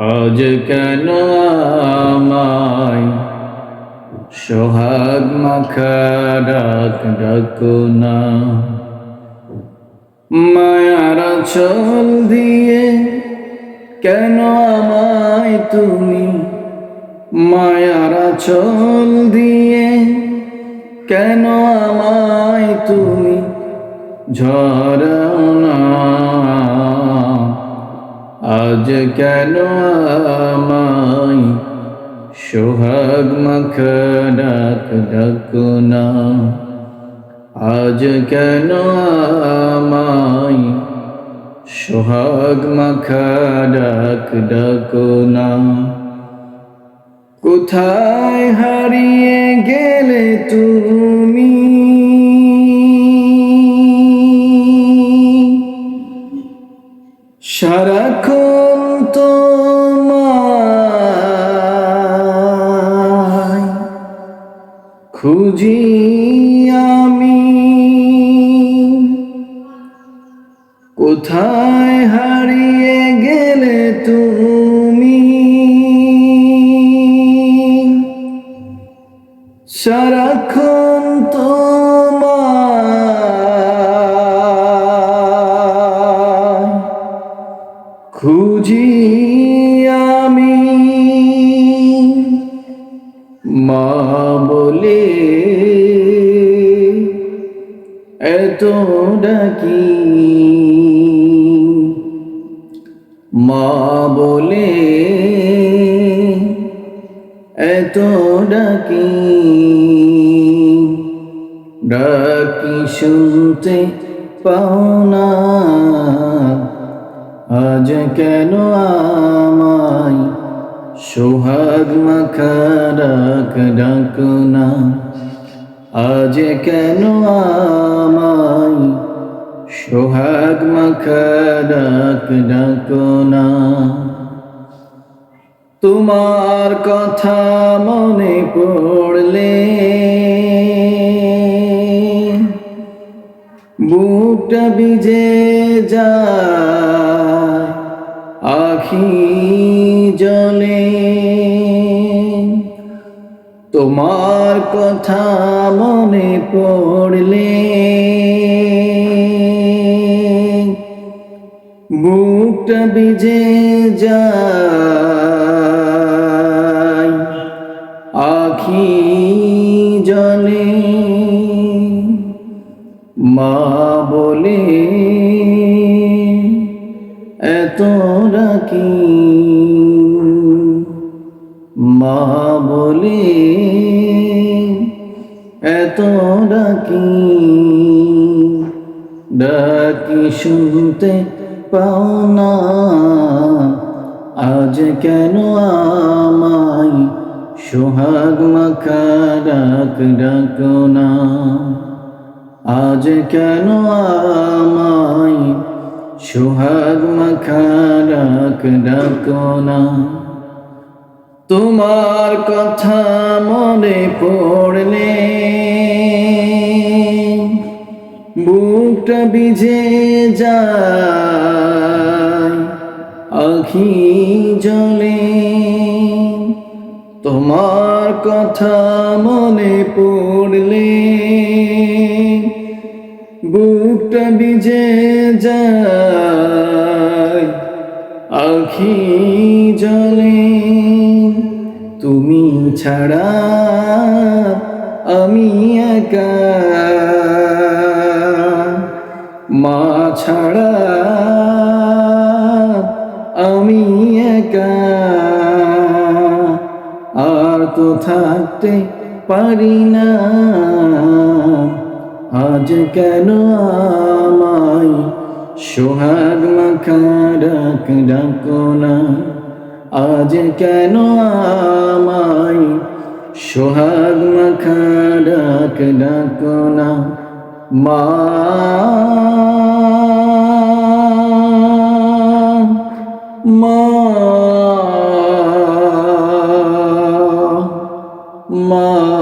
আজ কেন আমায় সোহাগ মাখা ডাক না? মায়ার চল দিয়ে কেন আমায় তুমি? মায়ার চল দিয়ে কেন আমায় তুমি? ঝরাও আজ কেন আমায় সোহাগ মাখা ডাক ডাকো না আজ কেন আমায় সোহাগ মাখা ডাক ডাকো না কোথায় হারিয়ে গেলে তুমি? খুঁজি আমি। কোথায় হারিয়ে গেলে তুমি? সারাক্ষণ তোমায় খুঁজি আমি। মা বলে এত ডাকি? মা বলে এত ডাকি? ডাকি শুনতে পাও না আজ কেন আমায় সোহাগ মাখা ডাক না আজ কেন আমায়? সোহাগ মাখা ডাক না তোমার কথা মনে পড়লে বুকটা ভিজে যায় আখি জলে। তোমার কথা মনে পড়লে। বুকটা ভিজে যায় আখি জলে। মা বলে এত ডাকি মা বলে, এত ডাকি ডাকি শুনতে পাও না। আজ কেন আমায় সোহাগ মাখা ডাক না? আজ কেন আমায় সোহাগ মাখা ডাক ডাক না? তোমার কথা মনে পড়লে বুকটা ভিজে যায়, আখি জলে তোমার কথা মনে পড়লে বুকটা ভিজে যায়, আখি জলে তুমি ছাড়া আমি একা। মা ছাড়া আমি একা। আর তো থাকতে পারি না। আজ কেন আমায় সোহাগ মাখা ডাক ডাকো না? আজ কেন আমায় সোহাগ মাখা ডাক ডাক না? মা মা মা